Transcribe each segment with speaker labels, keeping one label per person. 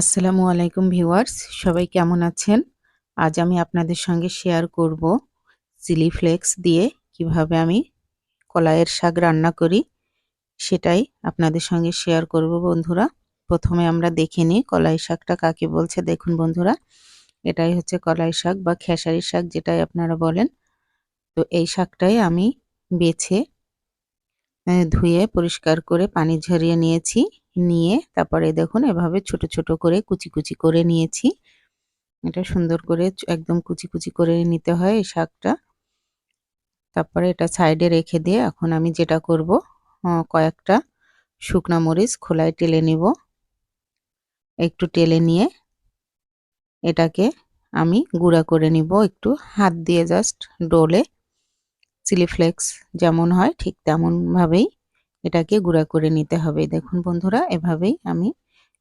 Speaker 1: আসসালামু আলাইকুম ভিউয়ার্স, সবাই কেমন আছেন? আজ আমি আপনাদের সঙ্গে শেয়ার করব চিলি ফ্লেক্স দিয়ে কীভাবে আমি কলাইয়ের শাক রান্না করি, সেটাই আপনাদের সঙ্গে শেয়ার করব বন্ধুরা। প্রথমে আমরা দেখে নিই কলাই শাকটা কাকে বলছে। দেখুন বন্ধুরা, এটাই হচ্ছে কলাই শাক বা খেসারি শাক যেটাই আপনারা বলেন। তো এই শাকটাই আমি বেছে ধুয়ে পরিষ্কার করে পানি ঝরিয়ে নিয়েছি। নিয়ে তারপরে দেখুন এভাবে ছোট ছোট করে কুচি কুচি করে নিয়েছি। এটা সুন্দর করে একদম কুচি কুচি করে নিতে হয় এই শাকটা। তারপরে এটা সাইডে রেখে দিয়ে এখন আমি যেটা করব কয়েকটা শুকনা মরিচ খোলায় টেলে নিব। একটু টেলে নিয়ে এটাকে আমি গুঁড়া করে নিব একটু হাত দিয়ে জাস্ট ডোলে। চিলি ফ্লেক্স যেমন হয় ঠিক তেমনভাবেই এটাকে গুঁড়া করে নিতে হবে। দেখুন বন্ধুরা, এভাবেই আমি,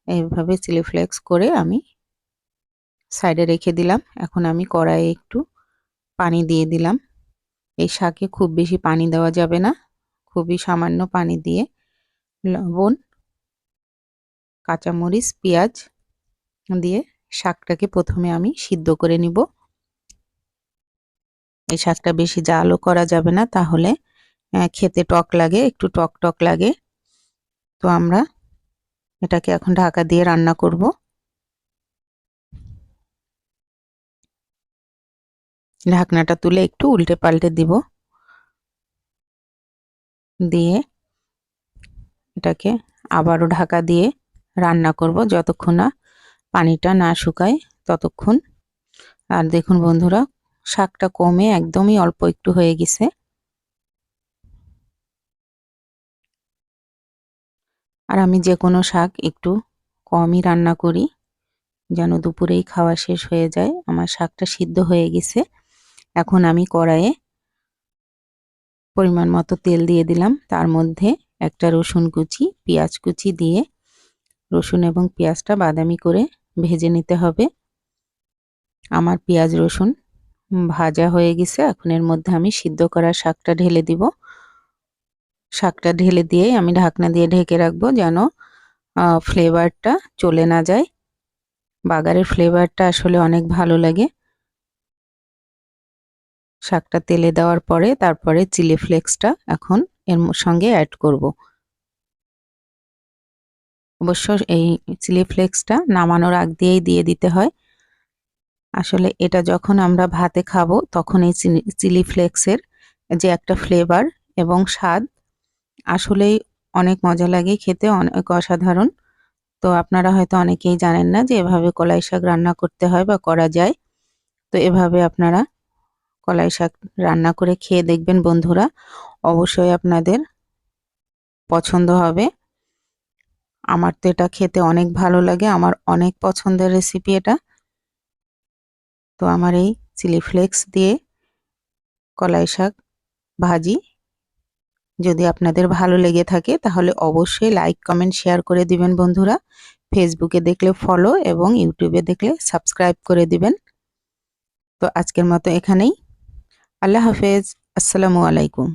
Speaker 1: এভাবে চিলি ফ্লেক্স করে আমি সাইডে রেখে দিলাম। এখন আমি কড়াইয়ে একটু পানি দিয়ে দিলাম। এই শাকে খুব বেশি পানি দেওয়া যাবে না। খুবই সামান্য পানি দিয়ে লবণ, কাঁচামরিচ, পেঁয়াজ দিয়ে শাকটাকে প্রথমে আমি সিদ্ধ করে নিব। এই শাকটা বেশি জালও করা যাবে না, তাহলে খেতে টক লাগে, একটু টক টক লাগে। তো আমরা এটাকে এখন ঢাকা দিয়ে রান্না করব। ঢাকনাটা তুলে একটু উল্টে পাল্টে দিব। দিয়ে এটাকে আবারও ঢাকা দিয়ে রান্না করব যতক্ষণ না পানিটা না শুকায় ততক্ষণ। আর দেখুন বন্ধুরা, শাকটা কমে একদমই অল্প একটু হয়ে গেছে। আর আমি যে কোনো শাক একটু কমই রান্না করি, যেন দুপুরেই খাওয়া শেষ হয়ে যায়। আমার শাকটা সিদ্ধ হয়ে গেছে। এখন আমি কড়াইয়ে পরিমাণ মতো তেল দিয়ে দিলাম। তার মধ্যে একটা রসুন কুচি, পেঁয়াজ কুচি দিয়ে রসুন এবং পেঁয়াজটা বাদামি করে ভেজে নিতে হবে। আমার পেঁয়াজ রসুন ভাজা হয়ে গেছে। এখন এর মধ্যে আমি সিদ্ধ করা শাকটা ঢেলে দিব। শাকটা ঢেলে দিয়ে আমি ঢাকনা দিয়ে ঢেকে রাখব যেন ফ্লেভারটা চলে না যায়। বাগারের ফ্লেভারটা আসলে অনেক ভালো লাগে। শাকটা তেলে দেওয়ার পরে তারপরে চিলি ফ্লেক্সটা এখন এর সঙ্গে অ্যাড করব। অবশ্য এই চিলি ফ্লেক্সটা নামানোর আগ দিয়েই দিয়ে দিতে হয়। আসলে এটা যখন আমরা ভাতে খাব তখন এই চিলি ফ্লেক্সের যে একটা ফ্লেভার এবং স্বাদ আসলেই অনেক মজা লাগে খেতে, অনেক অসাধারণ। তো আপনারা হয়তো অনেকেই জানেন না যে এভাবে কলাই শাক রান্না করতে হয় বা করা যায়। তো এভাবে আপনারা কলাই শাক রান্না করে খেয়ে দেখবেন বন্ধুরা। অবশ্যই আপনাদের পছন্দ হবে। আমার তো এটা খেতে অনেক ভালো লাগে, আমার অনেক পছন্দের রেসিপি এটা। তো আমার এই চিলি ফ্লেক্স দিয়ে কলাই শাক ভাজি। যদি আপনাদের ভালো লেগে থাকে, তাহলে অবশ্যই লাইক কমেন্ট শেয়ার করে দিবেন বন্ধুরা। ফেসবুকে দেখলে ফলো এবং ইউটিউবে দেখলে সাবস্ক্রাইব করে দিবেন। তো আজকের মতো এখানেই। আল্লাহ হাফেজ। আসসালামু আলাইকুম।